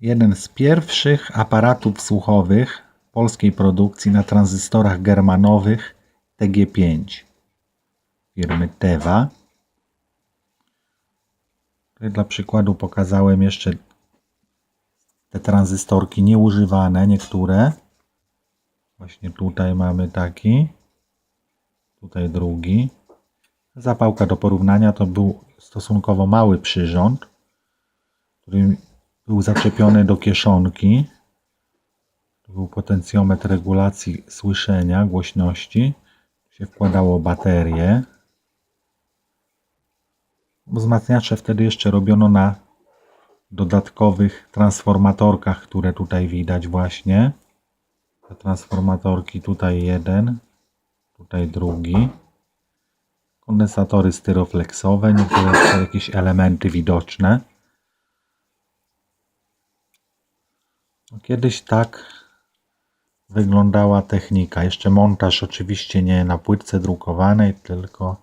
Jeden z pierwszych aparatów słuchowych polskiej produkcji na tranzystorach germanowych TG5 firmy Teva. Dla przykładu pokazałem jeszcze te tranzystorki nieużywane, niektóre. Właśnie tutaj mamy taki, tutaj drugi. Zapałka do porównania to był stosunkowo mały przyrząd, który był zaczepiony do kieszonki. To był potencjometr regulacji słyszenia, głośności. Tu się wkładało baterię. Wzmacniacze wtedy jeszcze robiono na dodatkowych transformatorkach, które tutaj widać właśnie. Te transformatorki tutaj jeden, tutaj drugi. Kondensatory styrofleksowe, niektóre jakieś elementy widoczne. Kiedyś tak wyglądała technika. Jeszcze montaż oczywiście nie na płytce drukowanej, tylko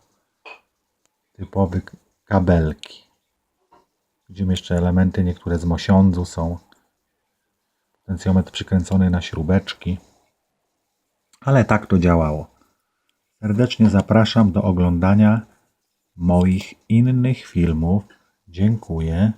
typowy kabelki. Widzimy jeszcze elementy, niektóre z mosiądzu są. Potencjometr przykręcony na śrubeczki. Ale tak to działało. Serdecznie zapraszam do oglądania moich innych filmów. Dziękuję.